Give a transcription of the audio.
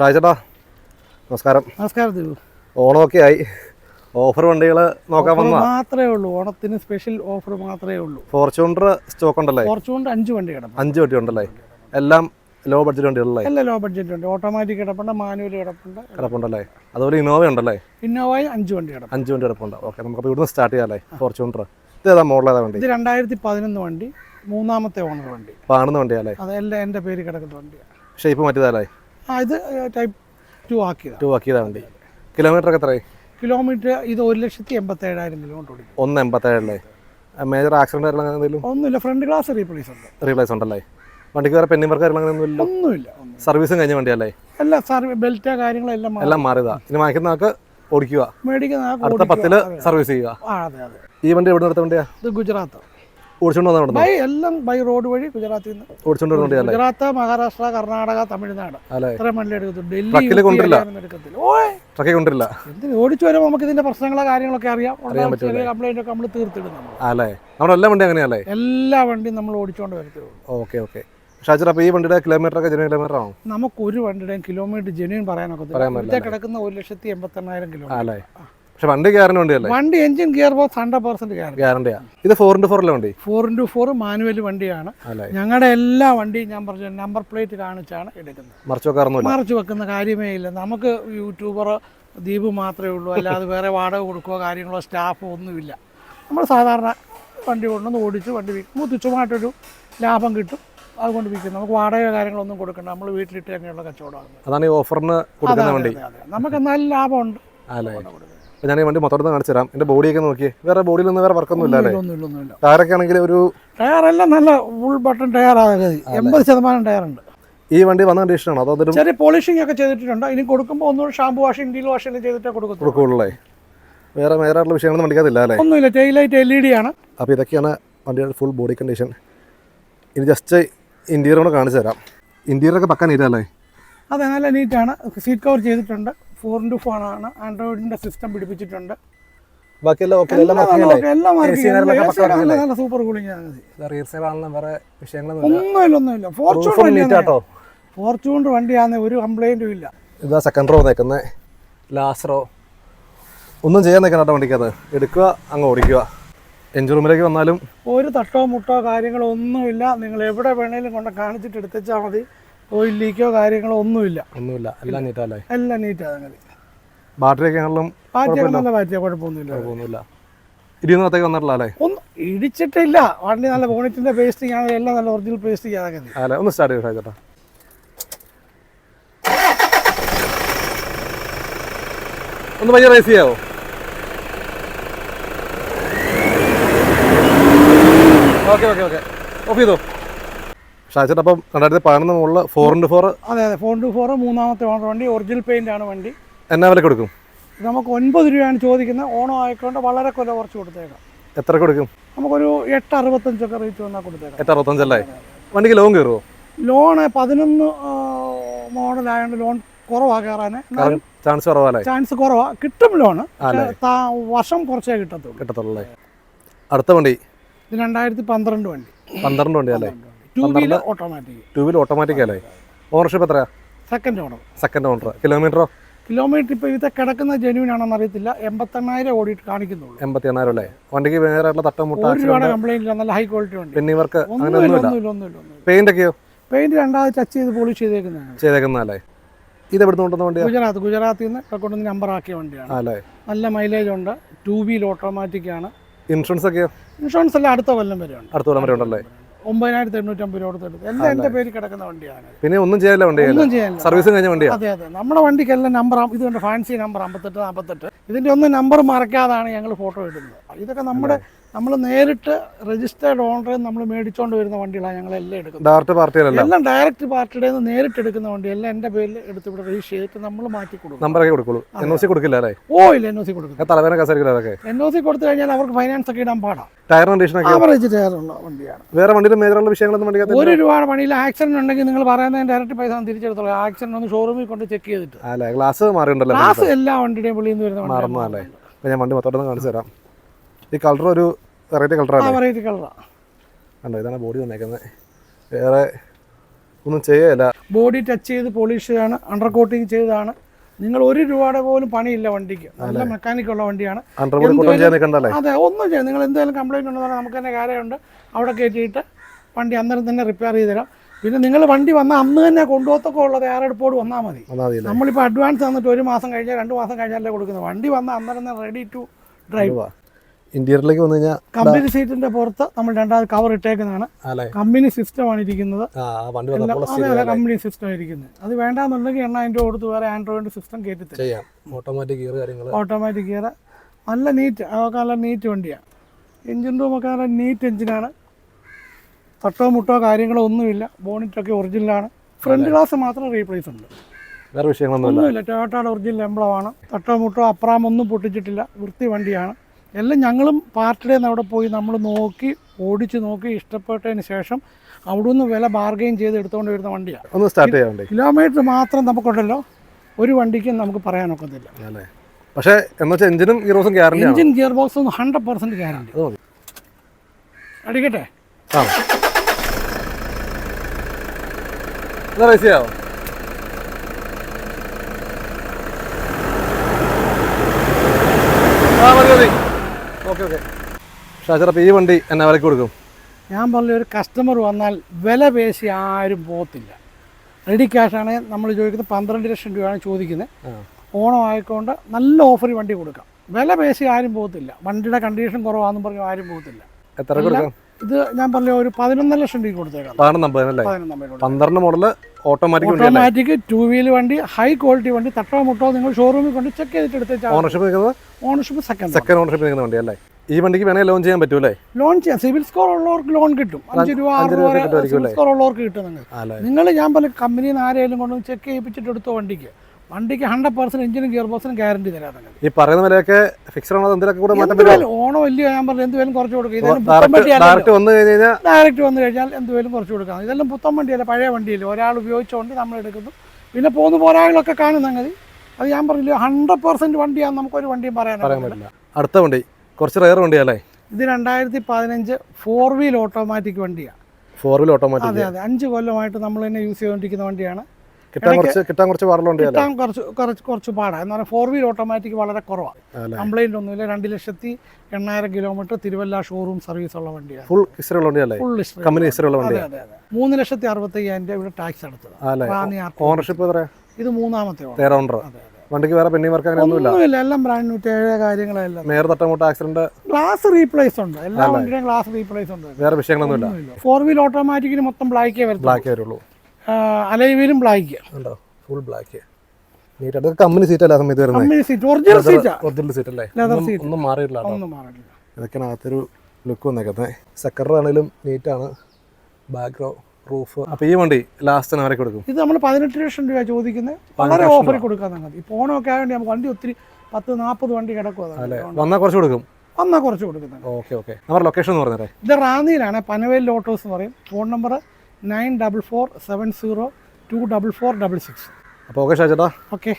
ഷാജേട്ടാ നമസ്കാരം. നമസ്കാരം ദീപു ഓണമൊക്കെ ആയി. ഓഫർ വണ്ടികൾ നോക്കാൻ വന്നു മാത്രമേ ഉള്ളൂ. ഓണത്തിന് സ്പെഷ്യൽ ഓഫർ മാത്രമേ ഉള്ളൂ. ഫോർച്യൂണർ സ്റ്റോക്ക് ഉണ്ടല്ലേ? ഫോർച്യൂണർ അഞ്ച് വണ്ടി കിടപ്പുണ്ട്. അഞ്ച് വണ്ടി ഉണ്ടല്ലേ? എല്ലാം ലോ ബഡ്ജറ്റ് വണ്ടികളല്ലേ? എല്ലാം ലോ ബഡ്ജറ്റ് ഉണ്ട് ഓട്ടോമാറ്റിക് കിടപ്പുണ്ട് മാനുവൽ കിടപ്പുണ്ട്. കിടപ്പുണ്ടല്ലേ? അതുപോലെ ഇന്നോവ ഉണ്ടല്ലേ? ഇന്നോവ അഞ്ച് വണ്ടി കിടപ്പ് അഞ്ച് വണ്ടി കിടപ്പുണ്ട്. ഓക്കെ നമുക്ക് ഇവിടുന്ന് സ്റ്റാർട്ട് ചെയ്യാല്ലേ ഫോർച്യൂണർ ഇത് ഏതാ മോഡൽ ഏതാ വണ്ടി? ഇത് രണ്ടായിരത്തി പതിനൊന്ന് വണ്ടി. മൂന്നാമത്തെ ഓണർ വണ്ടി. പാണുന്ന വണ്ടിയാലേ അതെല്ലാം എന്റെ പേര് കിടക്കുന്ന വണ്ടിയാണ് ഷേപ്പ് മാറ്റിയതല്ലേ ആ ഇത് ടൈപ്പ് ടു ആക്കിയതാണ് ടു ആക്കിയതാ വണ്ടി. കിലോമീറ്റർ ഒക്കെ എത്രയായി? കിലോമീറ്റർ ഇത് ഒരു ലക്ഷത്തി എൺപത്തേഴായിരം കിലോമീറ്റർ ഓടിക്കും. ഒന്ന് എൺപത്തേഴല്ലേ? മേജർ ആക്സിഡന്റ് കാര്യങ്ങൾ എന്തെങ്കിലും? ഒന്നുമില്ല ഫ്രണ്ട് ഗ്ലാസ് റീപ്ലേസ് ഉണ്ട്. റീപ്ലേസ് ഉണ്ടല്ലേ? വണ്ടിക്ക് വേറെ പെന്നി വർക്ക് കാര്യങ്ങൾ ഒന്നുമില്ല ഒന്നുമില്ല. സർവീസും കഴിഞ്ഞ വണ്ടിയല്ലേ? എല്ലാം സർവീസ് ബെൽറ്റ് കാര്യങ്ങളെല്ലാം എല്ലാം മാറിയതാ. ഇനി വാങ്ങിക്കുന്ന ആൾക്ക് ഓടിക്കുക അടുത്ത. പത്തിൽ സർവീസ് ചെയ്യുക. ഈ വണ്ടി എവിടെ നിർത്ത വണ്ടിയാ? ഇത് ഗുജറാത്ത്. ഓടിച്ചോണ്ട് ബൈ എല്ലാം ബൈ റോഡ് വഴി ഗുജറാത്തിൽ നിന്ന്. ഓടിച്ചോണ്ട് ഗുജറാത്ത് മഹാരാഷ്ട്ര കർണാടക തമിഴ്നാട് അല്ലേ? മണ്ണിൽ വണ്ടി എടുക്കത്തു ഡൽഹി എടുക്കത്തില്ല. കൊണ്ടില്ല എന്തിന് ഓടിച്ചു വരുമ്പോൾ നമുക്ക് ഇതിന്റെ പ്രശ്നങ്ങളോ കാര്യങ്ങളൊക്കെ അറിയാം. ചെറിയ കംപ്ലൈന്റ് ഒക്കെ നമ്മൾ തീർത്തിടും നമ്മൾ അല്ലേ? നമ്മുടെ എല്ലാ വണ്ടി അങ്ങനെയല്ലേ? എല്ലാ വണ്ടിയും നമ്മൾ ഓടിച്ചുകൊണ്ട് വരത്തേ ഉള്ളൂ ഓക്കെ ഓക്കെ. ഷാജർ അപ്പോൾ ഈ വണ്ടിയുടെ കിലോമീറ്റർ ഒക്കെ ജനുവൻ കിലോമീറ്റർ ആണോ നമുക്ക് ഒരു വണ്ടിയുടെയും കിലോമീറ്റർ ജെനുവൻ പറയാനൊക്കെ കിടക്കുന്ന ഒരു ലക്ഷത്തി എൺപത്തെണ്ണായിരം കിലോമീറ്റർ അല്ലേ? പക്ഷെ വണ്ടി ഗ്യാരണ്ടി വണ്ടിയല്ലേ? വണ്ടി engine gear box hundred percent ഗ്യാരണ്ടിയാ ഇത് ഫോർ ഇന്റു ഫോറിലെ വണ്ടി? ഫോർ ഇന്റു ഫോർ മാനുവൽ വണ്ടിയാണ്. ഞങ്ങളുടെ എല്ലാ വണ്ടിയും ഞാൻ പറഞ്ഞ നമ്പർ പ്ലേറ്റ് കാണിച്ചാണ് എടുക്കുന്നത്. മറച്ചു വെക്കാറൊന്നും മറച്ചു വെക്കുന്ന കാര്യമേ ഇല്ല. നമുക്ക് യൂട്യൂബർ ദ്വീപ് മാത്രമേ ഉള്ളൂ. അല്ലാതെ വേറെ വാടക കൊടുക്കുകയോ കാര്യങ്ങളോ സ്റ്റാഫോ ഒന്നുമില്ല. നമ്മൾ സാധാരണ വണ്ടി കൊണ്ടുവന്ന് ഓടിച്ച് വണ്ടി വിൽക്കുമ്പോൾ തുച്ഛമായിട്ടൊരു ലാഭം കിട്ടും. അതുകൊണ്ട് വിൽക്കും നമുക്ക് വാടക കാര്യങ്ങളൊന്നും കൊടുക്കണ്ട. നമ്മൾ വീട്ടിലിട്ട് തന്നെയുള്ള കച്ചവടമാണ്. അതാണ് ഈ ഓഫറിന് കൊടുക്കുന്ന വണ്ടി. നമുക്ക് എന്നാലും ലാഭമുണ്ട്. ഞാൻ ഈ വണ്ടി മൊത്തം കാണിച്ചു തരാം എന്റെ ബോഡിയൊക്കെ നോക്കി വേറെ ബോഡിയിലൊന്നും വേറെ വർക്കൊന്നും ഇല്ല അല്ലേ? ടയറൊക്കെ ആണെങ്കിൽ ഒരു ടയറെല്ലാം നല്ല ഫുൾ ബട്ടൺ ടയർ ആകരുത് എൺപത് ശതമാനം ടയറുണ്ട് ഈ വണ്ടി വന്ന കണ്ടീഷനാണോ അതോ അതൊരു ചെറിയ പോളിഷിംഗ് ഒക്കെ ചെയ്തിട്ടുണ്ട്. ഇനി കൊടുക്കുമ്പോൾ ഒന്നും ഷാമ്പു വാഷ് ഡീൽ വാഷ് എല്ലാം ചെയ്തിട്ടേ കൊടുക്കും കൊടുക്കുള്ളേ വേറെ മേരായിട്ടുള്ള വിഷയങ്ങളൊന്നും വണ്ടിക്കാതില്ല അല്ലേ? ഒന്നുമില്ല. Tail light L E D ആണ്. അപ്പോൾ ഇതൊക്കെയാണ് വണ്ടിയുടെ ഫുൾ ബോഡി കണ്ടീഷൻ ഇനി ജസ്റ്റ് ഇന്റീരിയർ കൂടെ കാണിച്ചു തരാം ഇന്റീരിയറൊക്കെ പക്കാൻ നീറ്റല്ലേ അതെ നല്ല നീറ്റാണ് സീറ്റ് കവർ ചെയ്തിട്ടുണ്ട്. ഫോർ ഇന്റു ഫോർ ആണ്. ആൻഡ്രോയിഡിന്റെ സിസ്റ്റം പിടിപ്പിച്ചിട്ടുണ്ട് നല്ല സൂപ്പർ കൂളിംഗ് ഒന്നുമില്ല ഒന്നുമില്ല. ഫോർച്യൂൺ നീറ്റ് വണ്ടിയാണ്. ഒരു കംപ്ലൈന്റും ഇല്ല. ഇതാ സെക്കൻഡ് റോ നിൽക്കുന്നത് ലാസ്റ്റ് റോ ഒന്നും ചെയ്യാൻ നിൽക്കണം വണ്ടിക്കത് എടുക്കുക അങ്ങ് ഓടിക്കുക. എഞ്ചിൻ റൂമിലേക്ക് വന്നാലും ഒരു തട്ടോ മുട്ടോ കാര്യങ്ങളോ ഒന്നുമില്ല നിങ്ങൾ എവിടെ വേണേലും കൊണ്ട് കാണിച്ചിട്ട് എടുത്തേച്ചാൽ മതി. ഓയിൽ ലീക്കോ കാര്യങ്ങളോ ഒന്നുമില്ല. ഒന്നുമില്ല. എല്ലാം നീറ്റാല്ലേ? എല്ലാം നീറ്റാണ് അങ്ങനെ. ബാറ്ററിയൊക്കെ പാറ്റിയൊക്കെ നല്ല പാറ്റിയാ കുഴപ്പമൊന്നുമില്ല. കുഴപ്പമൊന്നുമില്ല. ഇരുന്നത്തേക്ക് വന്നിട്ടില്ല അല്ലേ? ഒന്നും ഇടിച്ചിട്ടില്ല. വണ്ടി നല്ല ബോണിറ്റിന്റെ പേസ്റ്റിംഗ് ആണ്. എല്ലാം നല്ല ഒറിജിനൽ പേസ്റ്റിംഗ് ആകുന്നത് അല്ലേ ഒന്ന് സ്റ്റാർട്ട് ചെയ്ത് ചേട്ടാ ഒന്ന് പയ്യെ റേസ് ചെയ്യാവോ? ഓക്കെ ഓക്കെ ഓക്കെ ഓഫ് ചെയ്തോ? ഷാച്ചേട്ടാ അപ്പം രണ്ടായിരത്തി പതിനൊന്ന് മുകളിൽ ഫോർ ഇന്റു ഫോർ അതെ അതെ. ഫോർ ടു ഫോർ മൂന്നാമത്തെ ഓണർ വണ്ടി ഒറിജിനൽ പെയിന്റ് ആണ് വണ്ടി. എന്നാ വില കൊടുക്കും? നമുക്ക് ഒൻപത് രൂപയാണ് ചോദിക്കുന്നത്. ഓണം ആയിക്കൊണ്ട് വളരെ കൊല കുറച്ച് കൊടുത്തേക്കാം. എത്ര കൊടുക്കും? നമുക്കൊരു എട്ട് അറുപത്തഞ്ചൊക്കെ റേറ്റ് വന്നാൽ കൊടുത്തേക്കാം. എട്ട് അറുപത്തഞ്ചല്ലേ വണ്ടിക്ക് ലോൺ കയറുമോ ലോണ് പതിനൊന്ന് മോഡലായതുകൊണ്ട് ലോൺ കുറവാണ് കയറാൻ. ചാൻസ് കുറവല്ലേ? ചാൻസ് കുറവാണ് കിട്ടും ലോണ്? വർഷം കുറച്ചേ കിട്ടത്തുള്ളൂ. കിട്ടത്തുള്ളൂ അടുത്ത വണ്ടി? ഇത് രണ്ടായിരത്തി പന്ത്രണ്ട് വണ്ടി. പന്ത്രണ്ട് വണ്ടി അല്ലേ? Two wheeler automatic two wheeler automatic അല്ലേ? ഓണർഷിപ്പ് എത്രയാ? സെക്കൻഡ് ഓണർ സെക്കൻഡ് ഓണർ കിലോമീറ്ററോ കിലോമീറ്റർ ഇപ്പോൾ ഇത് കിടക്കുന്ന ജെനുവിൻ ആണെന്ന് അറിയത്തില്ല. എൺപത്തെണ്ണായിരം ഓടിയിട്ട് കാണിക്കുന്നുള്ളൂ. എൺപത്തി എണ്ണായിരം അല്ലേ? വണ്ടിക്ക് വേറെ തട്ടമുട്ട കംപ്ലൈന്റ് ഇല്ല. നല്ല ഹൈ ക്വാളിറ്റി വണ്ടി. പിന്നെ വർക്ക് അങ്ങനെ ഒന്നുമില്ല. ഒന്നുമില്ല ഒന്നുമില്ല ഒന്നുമില്ല. ഒന്നുമില്ല പെയിന്റ് ഒക്കെയോ? പെയിന്റ് രണ്ടാമത് ടച്ച് ചെയ്ത് പോളിഷ് ചെയ്തേക്കുന്നതാണ്. ചെയ്തേക്കുന്നല്ലേ ഇത് എവിടെ കൊണ്ടുവന്ന വണ്ടിയാ? ഗുജറാത്ത്. ഗുജറാത്തിൽ നിന്ന് കൊണ്ടുവന്ന് നമ്പർ ആക്കിയ വണ്ടിയാണ്. അല്ലേ നല്ല മൈലേജ് ഉണ്ട്. ടൂ വീൽ ഓട്ടോമാറ്റിക് ആണ്. ഇൻഷുറൻസ് ഒക്കെയോ? ഇൻഷുറൻസ് എല്ലാം അടുത്ത കൊല്ലം വരെ ഉണ്ട്. അടുത്ത കൊല്ലം വരെ ഉണ്ടല്ലേ? ഒമ്പതിനായിരത്തി എണ്ണൂറ്റമ്പത് രൂപ കൊടുത്തെടുത്ത് എല്ലാം എന്റെ പേര് കിടക്കുന്ന വണ്ടിയാണ്. പിന്നെ ഒന്നും ചെയ്യാനില്ല വണ്ടി ഒന്നും ചെയ്യാനില്ല സർവീസും കഴിഞ്ഞ വണ്ടിയാണ് അതെ അതെ. നമ്മുടെ വണ്ടിക്കെല്ലാം നമ്പർ ഇത് കണ്ട് ഫാൻസി നമ്പർ അമ്പത്തെട്ട് നാൽപ്പത്തെട്ട് ഇതിന്റെ ഒന്നും നമ്പർ മറക്കാതാണ് ഞങ്ങൾ ഫോട്ടോ ഇടുന്നത്. ഇതൊക്കെ നമ്മുടെ നമ്മൾ നേരിട്ട് രജിസ്റ്റേർഡ് ഓണറിൽ നമ്മൾ മേടിച്ചുകൊണ്ട് വരുന്ന വണ്ടികളാണ് ഞങ്ങൾ എല്ലാം എടുക്കുന്നത്. ഡയറക്റ്റ് പാർട്ടിയിലല്ല എല്ലാം ഡയറക്റ്റ് പാർട്ടിയുടെ നിന്ന് നേരിട്ട് എടുക്കുന്ന വണ്ടി എല്ലാം എന്റെ പേരിൽ എടുത്ത് ഇവിടെ രജിസ്റ്റർ ചെയ്തിട്ട് നമ്മൾ മാറ്റി കൊടുക്കും. നമ്പറൊക്കെ കൊടുക്കുള്ളൂ. എൻ ഒ സി കൊടുക്കില്ല അല്ലേ? ഓ ഇല്ല എൻ ഒ സി കൊടുക്കും തലവേദന കസരിക്കില്ല അതൊക്കെ. എൻ ഒ സി കൊടുത്തു കഴിഞ്ഞാൽ അവർക്ക് ഫൈനാൻസ് ഒക്കെ ഇടാൻ പാടാം. ടയർ കണ്ടീഷനൊക്കെ ആവറേജ് ടയറുള്ള വണ്ടിയാണ്. വേറെ വണ്ടിയിൽ മേജറുള്ള വിഷയങ്ങളൊന്നും വണ്ടിക്കകത്ത് ഒരു രൂപയുടെ വണ്ടിയിൽ ആക്സിഡന്റ് ഉണ്ടെങ്കിൽ നിങ്ങൾ പറയുന്നതിന് ഡയറക്റ്റ് പൈസ തിരിച്ചെടുത്തോളൂ. ആക്സിഡന്റ് ഒന്ന് ഷോറൂമിൽ കൊണ്ട് ചെക്ക് ചെയ്തിട്ട്. അല്ലേ ഗ്ലാസ് മാറിയുണ്ടല്ലോ ഗ്ലാസ് എല്ലാ വണ്ടിയുടെയും പുള്ളിയിൽ നിന്ന് വരുന്ന മറന്നു അല്ലേ അപ്പോൾ ഞാൻ വണ്ടി മൊത്തം കാണിച്ചു തരാം. ഈ കളർ ഒരു വെറൈറ്റി കളറാണ് വെറൈറ്റി കളറാണ് കണ്ടോ ഇതാണ് ബോഡി വന്നേക്കുന്നത്. വേറെ ഒന്നും ചെയ്യല്ല. ബോഡി ടച്ച് ചെയ്ത് പോളിഷ് ചെയ്താണ് അണ്ടർ കോട്ടിങ് ചെയ്തതാണ് നിങ്ങൾ ഒരു രൂപയുടെ പോലും പണിയില്ല വണ്ടിക്ക്. നല്ല മെക്കാനിക് ഉള്ള വണ്ടിയാണ്. അതെ ഒന്നും ചെയ്യാം നിങ്ങൾ എന്തെങ്കിലും കംപ്ലൈന്റ് ഉണ്ടെന്ന് നമുക്ക് തന്നെ കാര്യമുണ്ട്. അവിടെ കയറ്റിയിട്ട് വണ്ടി അന്നേരം തന്നെ റിപ്പയർ ചെയ്ത് തരാം. പിന്നെ നിങ്ങൾ വണ്ടി വന്നാൽ അന്ന് തന്നെ കൊണ്ടുപോകത്തൊക്കെ ഉള്ള തയ്യാറെടുപ്പോട് വന്നാൽ മതി. നമ്മളിപ്പോൾ അഡ്വാൻസ് തന്നിട്ട് ഒരു മാസം കഴിഞ്ഞാൽ രണ്ട് മാസം കഴിഞ്ഞാലേ കൊടുക്കുന്നത്. വണ്ടി വന്നാൽ അന്നേരം തന്നെ റെഡി ടു ഡ്രൈവ് ഇന്റീരിയറിലേക്ക് വന്നു കഴിഞ്ഞാൽ കമ്പനി സീറ്റിന്റെ പുറത്ത് നമ്മൾ രണ്ടാമത് കവർ ഇട്ടേക്കുന്നതാണ്. കമ്പനി സിസ്റ്റം ആണ് ഇരിക്കുന്നത്. കമ്പനി സിസ്റ്റം ഇരിക്കുന്നത്. അത് വേണ്ടാന്നുണ്ടെങ്കിൽ എണ്ണ അതിന്റെ കൊടുത്ത് വേറെ ആൻഡ്രോയിഡ് സിസ്റ്റം കയറ്റി ചെയ്യാം. ഓട്ടോമാറ്റിക് ഗിയർ കാര്യങ്ങൾ ഓട്ടോമാറ്റിക് ഗിയർ നല്ല നീറ്റ് അതൊക്കെ നല്ല നീറ്റ് വണ്ടിയാണ് എഞ്ചിൻ റൂമൊക്കെ നല്ല നീറ്റ് എഞ്ചിനാണ് തട്ടോ മുട്ടോ കാര്യങ്ങളോ ഒന്നുമില്ല. ബോണിറ്റൊക്കെ ഒറിജിനലാണ് ഫ്രണ്ട് ഗ്ലാസ് മാത്രം റീപ്ലേസ് ഉണ്ട്. വേറെ വിഷയങ്ങളൊന്നുമില്ല. ഒന്നുമില്ല. ടൊയോട്ടയുടെ ഒറിജിനൽ എംബ്ലമാണ് തട്ടോ മുട്ടോ അപ്രാം ഒന്നും പൊട്ടിച്ചിട്ടില്ല. വൃത്തി വണ്ടിയാണ്. എല്ലാം ഞങ്ങളും പാർട്ടിയുടെ നിന്ന് അവിടെ പോയി നമ്മൾ നോക്കി ഓടിച്ച് നോക്കി ഇഷ്ടപ്പെട്ടതിന് ശേഷം അവിടെ നിന്ന് വില ബാർഗെയിൻ ചെയ്ത് എടുത്തുകൊണ്ട് വരുന്ന വണ്ടിയാണ് ഒന്ന് സ്റ്റാർട്ട് ചെയ്യാൻ കിലോമീറ്റർ മാത്രം നമുക്കുണ്ടല്ലോ. ഒരു വണ്ടിക്കും നമുക്ക് പറയാനൊക്കത്തില്ല അല്ലേ? പക്ഷേ വെച്ചാൽ എഞ്ചിനും ബോക്സും ഗ്യാരണ്ടി എഞ്ചിൻ ഗിയർ ബോക്സ് ഒന്നും ഹൺഡ്രഡ് പെർസെന്റ് ഗ്യാരണ്ടി അടിക്കട്ടെ? ആ. റേസ് ചെയ്യാവോ ആ മതി മതി ഓക്കെ ഓക്കെ. ഷാജർ ഈ വണ്ടി എന്നാ വിലക്ക് കൊടുക്കും? ഞാൻ പറഞ്ഞ ഒരു കസ്റ്റമർ വന്നാൽ വില പേശി ആരും പോകത്തില്ല. റെഡി ക്യാഷ് ആണ് നമ്മൾ ചോദിക്കുന്നത് പന്ത്രണ്ട് ലക്ഷം രൂപയാണ് ചോദിക്കുന്നത്. ഓണം ആയിക്കൊണ്ട് നല്ല ഓഫർ വണ്ടി കൊടുക്കാം. വില പേശി ആരും പോകത്തില്ല. വണ്ടിയുടെ കണ്ടീഷൻ കുറവാണെന്ന് പറഞ്ഞു ആരും പോകത്തില്ല. എത്ര കൊടുക്കാം? ഇത് ഞാൻ പറഞ്ഞ ഒരു പതിനൊന്നര ലക്ഷം രൂപ കൊടുത്തേക്കാം. പന്ത്രണ്ട് model automatic automatic two wheel വണ്ടി ഹൈ ക്വാളിറ്റി വണ്ടി തട്ടോ മുട്ടോ നിങ്ങൾ ഷോറൂമിൽ കൊണ്ട് ചെക്ക് ചെയ്തിട്ട് എടുത്തേച്ചാൽ ownership ownership second second ownership നിൽക്കുന്ന വണ്ടി അല്ലേ ഈ വണ്ടിക്ക് വേണമെങ്കിൽ ലോൺ ചെയ്യാൻ പറ്റൂലേ ലോൺ ചെയ്യാം. സിവിൽ സ്കോർ ഉള്ളവർക്ക് ലോൺ കിട്ടും. അഞ്ച് രൂപ ആറ് രൂപ സിവിൽ സ്കോർ ഉള്ളവർക്ക് കിട്ടും നിങ്ങൾ നിങ്ങൾ ഞാൻ പല കമ്പനിയിൽ നിന്ന് ആരെങ്കിലും കൊണ്ട് ചെക്ക് ചെയ്യിപ്പിച്ചിട്ട് എടുത്തോ വണ്ടിക്ക്. വണ്ടിക്ക് ഹൺഡ്രഡ് പെർസെന്റ് എഞ്ചിനും ഗിയർ ബോക്സിനും ഗ്യാരണ്ടി തരാം ഈ പറയുന്ന വിലയൊക്കെ ഫിക്സഡ് ആണോ എന്തിനൊക്കെ കൂടെ മാറ്റം വരും? ഓണോ വലിയ ഞാൻ പറഞ്ഞു എന്തുവേലും കുറച്ച് കൊടുക്കും. ഡയറക്റ്റ് വന്നു കഴിഞ്ഞ് കഴിഞ്ഞാൽ ഡയറക്റ്റ് വന്നു കഴിഞ്ഞാൽ എന്തുവേലും കുറച്ച് കൊടുക്കാം. ഇതെല്ലാം പുത്തൻ വണ്ടിയല്ല? പഴയ വണ്ടിയല്ലേ? ഒരാൾ ഉപയോഗിച്ചുകൊണ്ട് നമ്മൾ എടുക്കുന്നു. പിന്നെ പോകുന്ന പോരാളികളൊക്കെ കാണും സംഗതി. അത് ഞാൻ പറഞ്ഞില്ല ഹൺഡ്രഡ് പെർസെന്റ് വണ്ടിയാണ് നമുക്കൊരു വണ്ടിയും പറയാൻ പറയാൻ പറ്റില്ല. അടുത്ത വണ്ടി. കുറച്ച് റയർ വണ്ടിയല്ലേ ഇത് രണ്ടായിരത്തി പതിനഞ്ച് ഫോർ വീൽ ഓട്ടോമാറ്റിക് വണ്ടിയാണ് ഫോർ വീൽ ഓട്ടോമാറ്റിക് അതെ അതെ. അഞ്ച് കൊല്ലമായിട്ട് നമ്മൾ തന്നെ യൂസ് ചെയ്തുകൊണ്ടിരിക്കുന്ന വണ്ടിയാണ്. കിട്ടാൻ കുറച്ച് കിട്ടാൻ കുറച്ച് കിട്ടാൻ കുറച്ച് കുറച്ച് കുറച്ച് പാടാണ് എന്ന് പറഞ്ഞാൽ ഫോർ വീൽ ഓട്ടോമാറ്റിക് വളരെ കുറവാണ് കംപ്ലൈന്റ് ഒന്നുമില്ല. രണ്ട് ലക്ഷത്തി എണ്ണായിരം കിലോമീറ്റർ തിരുവല്ല ഷോറൂം സർവീസ് ഉള്ള വണ്ടിയാണ് ഫുൾ ഹിസ്റ്ററി വണ്ടിയല്ലേ ഫുൾ കമ്പനി ഹിസ്റ്ററി ഉള്ള അതെ അതെ അതെ. മൂന്ന് ലക്ഷത്തി അറുപത്തി അയ്യായിരം രൂപ ഇവിടെ ടാക്സ് ആർ ഓണർഷിപ്പ് ഇത് മൂന്നാമത്തെ ഓണം ഓണർ അതെ അതെ. വണ്ടിക്ക് വേറെ പെണ്ണി വർക്ക് അങ്ങനെ ഒന്നുമില്ല. എല്ലാം ബ്രാൻഡ് ന്യൂ ഏഴ് കാര്യങ്ങളെല്ലാം നേരെ തട്ടമുട്ട ആക്സിഡന്റ് ഗ്ലാസ് റീപ്ലേസ് ഉണ്ട്. എല്ലാ വണ്ടിയുടെയും ഗ്ലാസ് റീപ്ലേസ് ഉണ്ട്. വേറെ വിഷയങ്ങളൊന്നുമില്ല. ഫോർ വീൽ ഓട്ടോമാറ്റിക്കിന് മൊത്തം ബ്ലാക്കേ വരും ബ്ലാക്ക് വരുള്ളൂ. അലൈവീലും ബ്ലാക്ക് ഉണ്ടോ? ഫുൾ ബ്ലാക്ക് നീറ്റ് അതൊക്കെ കമ്പനി സീറ്റ് അല്ല സമയത്ത് വരുന്നത്? കമ്പനി സീറ്റ് ഒറിജിനൽ സീറ്റാ ഒറിജിനൽ സീറ്റ് അല്ലേ? ഒന്നും- മാറിയിട്ടില്ല ഒന്നും മാറില്ല ഇതൊക്കെയാണ് അകത്തൊരു ലുക്ക് വന്നേക്കുന്നത്. സെക്കറാണേലും നീറ്റാണ് ബാക്ക് റൂഫ് അപ്പോൾ ഈ വണ്ടി ലാസ്റ്റ് കൊടുക്കും. ഇത് നമ്മൾ പതിനെട്ട് ലക്ഷം രൂപ ചോദിക്കുന്നത് വളരെ ഓഫറിൽ കൊടുക്കാൻ മതി. ഈ ഓണമൊക്കെ ആയതുകൊണ്ട് നമുക്ക് വണ്ടി ഒത്തിരി പത്ത് നാൽപ്പത് വണ്ടി കിടക്കും അല്ലേ? വന്നാൽ കുറച്ച് കൊടുക്കും. വന്നാൽ കുറച്ച് കൊടുക്കുന്നത് ഓക്കെ ഓക്കെ നമ്മുടെ ലൊക്കേഷൻ എന്ന് പറഞ്ഞത് ഇത് റാന്നിയിലാണ് പനവേൽ ലോട്ടോസ് എന്ന് പറയും. Phone number nine double four seven zero two double four double six അപ്പോൾ ഓക്കെ ഷാജേട്ടാ. ഓക്കെ